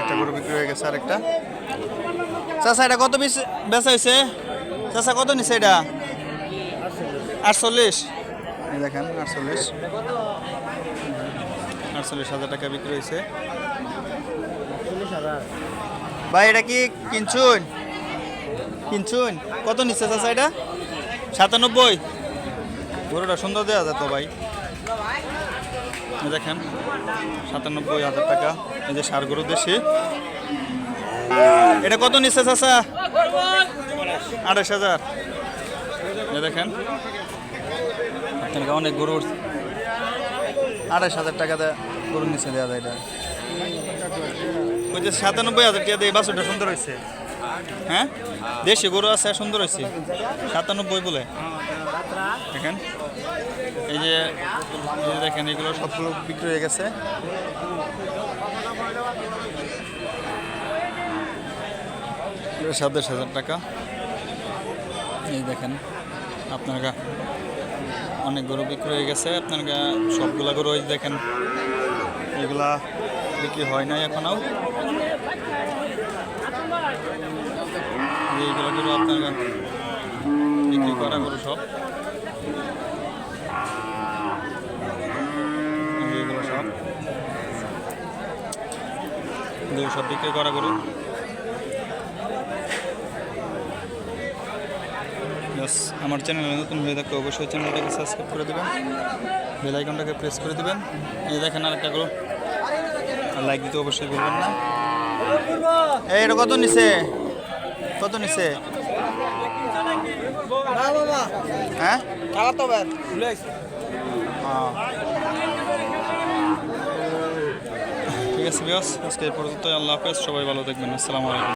একটা গরু বিক্রি হয়ে গেছে এটা কত বেচা হয়েছে? কত এটা? আটচল্লিশ। দেখেন, আটচল্লিশ। হাজার টাকা বিক্রি হয়েছে। ভাই, এটা কি কিনছুন? কিনছুন? কত নিচ্ছে চাচা এটা? সাতানব্বই। গরুটা সুন্দর দেওয়া যেত ভাই। দেখেন, সাতানব্বই হাজার টাকা। এই যে সার গরু দেশি। এটা কত নিচ্ছে চাচা? আঠাশ হাজার। দেখেন অনেক গরু উঠছে। আঠাশ হাজার টাকা দেয় গরু নিচে দেওয়া যায় এটা। ওই যে সাতানব্বই হাজার টাকা দিয়ে বাসুটা সুন্দর হয়েছে। হ্যাঁ? দেশি গরু আছে, সুন্দর হয়েছে। সাতানব্বই বলে। দেখেন। এই যে দেখেন, এগুলো সবগুলো বিক্রি হয়ে গেছে। সাতাশ হাজার টাকা। এই দেখেন, আপনার গা অনেক গরু বিক্রি হয়ে গেছে। আপনার গা সবগুলা গরু দেখেন, এগুলা বিক্রি হয় নাই এখনও। এইগুলো গরু আপনার করা গরু সব। এইগুলো সব। এগুলো সব বিক্রি করা গরু। আমার চ্যানেলে নতুন হয়ে থাকলে অবশ্যই চ্যানেলটাকে সাবস্ক্রাইব করে দেবেন। বেল আইকনটাকে প্রেস করে দেবেন। এই দেখেন আর একটা গরু লাইক দিতে অবশ্যই বলবেন না। এটা কত নিছে? কত নিছে? হ্যাঁ? আহ। ঠিক আছে বিয়াস আজকে এই পর্যন্ত আল্লাহ হাফেজ সবাই ভালো থাকবেন। আসসালামু আলাইকুম।